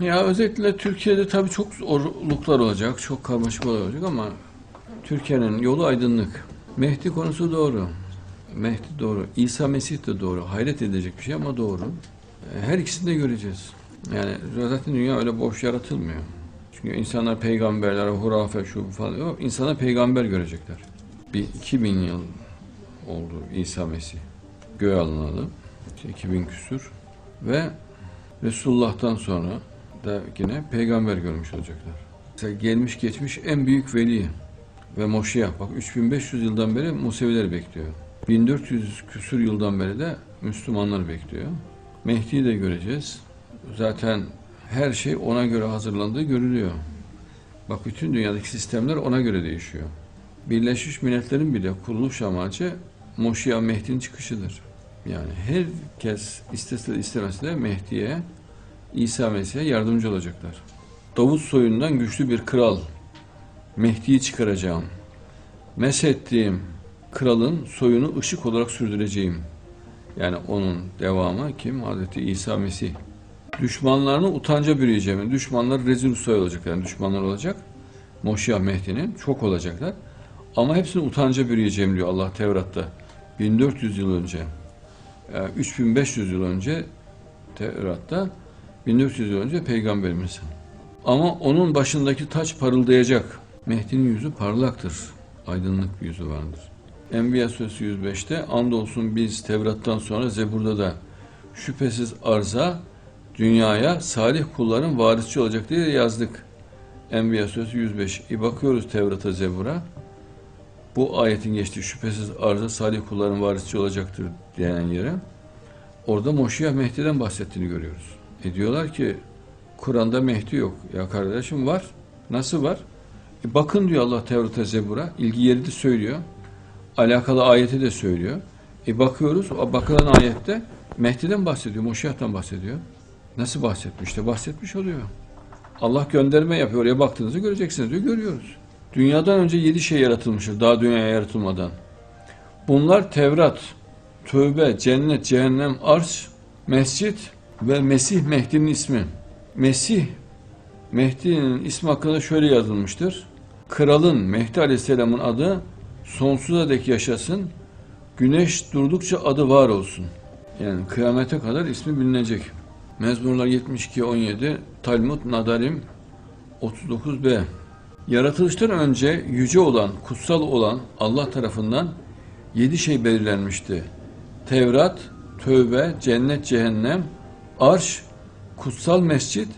Ya özellikle Türkiye'de tabii çok zorluklar olacak, çok karmaşık olacak ama Türkiye'nin yolu aydınlık. Mehdi konusu doğru. Mehdi doğru. İsa Mesih de doğru. Hayret edecek bir şey ama doğru. E, Her ikisini de göreceğiz. Yani zaten dünya öyle boş yaratılmıyor. Çünkü insanlar peygamberler, hurafe, şu falan. Yok, insanlar peygamber görecekler. Bir 2000 yıl oldu İsa Mesih. Göğe alınalı. İşte 2000 küsür. Ve Resulullah'tan sonra da yine peygamber görmüş olacaklar. Mesela gelmiş geçmiş en büyük veli ve Moşiyah. Bak 3500 yıldan beri Museviler bekliyor. 1400 küsür yıldan beri de Müslümanlar bekliyor. Mehdi'yi de göreceğiz. Zaten her şey ona göre hazırlandığı görülüyor. Bak bütün dünyadaki sistemler ona göre değişiyor. Birleşmiş Milletler'in bile kuruluş amacı Moşiyah Mehdi'nin çıkışıdır. Yani herkes istese istemese de Mehdi'ye, İsa Mesih'e yardımcı olacaklar. Davut soyundan güçlü bir kral, Mehdi'yi çıkaracağım. Meshettiğim kralın soyunu ışık olarak sürdüreceğim. Yani onun devamı kim? Hazreti İsa Mesih. Düşmanlarını utanca bürüyeceğim. Düşmanlar rezil soy olacak yani düşmanlar olacak. Moşiyah Mehdi'nin çok olacaklar. Ama hepsini utanca bürüyeceğim diyor Allah Tevrat'ta. 1400 yıl önce. Yani 3500 yıl önce Tevrat'ta 1400 yıl önce peygamberimiz. Ama onun başındaki taç parıldayacak. Mehdi'nin yüzü parlaktır. Aydınlık bir yüzü vardır. Enbiya Suresi 105'te andolsun biz Tevrat'tan sonra Zebur'da da şüphesiz arza dünyaya salih kulların varisçi olacak diye yazdık. Enbiya Suresi 105. E bakıyoruz Tevrat'a Zebur'a. Bu ayetin geçtiği şüphesiz arza salih kulların varisçi olacaktır denen yere orada Moşiyah Mehdi'den bahsettiğini görüyoruz. E diyorlar ki Kur'an'da Mehdi yok. Ya kardeşim var. Nasıl var? E bakın diyor Allah Tevrat'a Zebur'a. ilgi yeri de söylüyor. Alakalı ayeti de söylüyor. E bakıyoruz bakılan ayette Mehdi'den bahsediyor. Moşiyah'tan bahsediyor. Nasıl bahsetmiş? İşte bahsetmiş oluyor. Allah gönderme yapıyor. Oraya baktığınızda göreceksiniz diyor. Görüyoruz. Dünyadan önce yedi şey yaratılmıştır. Daha dünyaya yaratılmadan. Bunlar Tevrat, Tövbe, Cennet, Cehennem, Arş, Mescit ve Mesih Mehdi'nin ismi. Mesih Mehdi'nin ismi hakkında şöyle yazılmıştır. Kralın Mehdi Aleyhisselam'ın adı sonsuza dek yaşasın. Güneş durdukça adı var olsun. Yani kıyamete kadar ismi bilinecek. Mezmurlar 72 17 Talmud Nadarim 39b Yaratılıştan önce yüce olan, kutsal olan Allah tarafından yedi şey belirlenmişti. Tevrat, Tövbe, Cennet, Cehennem, Arş, Kutsal Mescit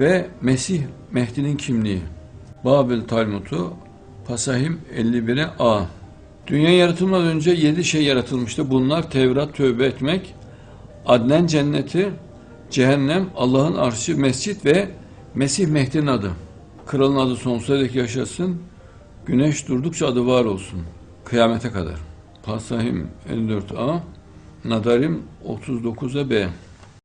ve Mesih Mehdi'nin kimliği. Babil Talmud'u Pasahim 51'e A. Dünya yaratılmadan önce yedi şey yaratılmıştı. Bunlar Tevrat, Tövbe etmek, Adnen Cenneti, Cehennem, Allah'ın arşı, Mescit ve Mesih Mehdi'nin adı. Kralın adı sonsuza dek yaşasın. Güneş durdukça adı var olsun. Kıyamete kadar. Pasahim 54a. Nadarim 39'a B.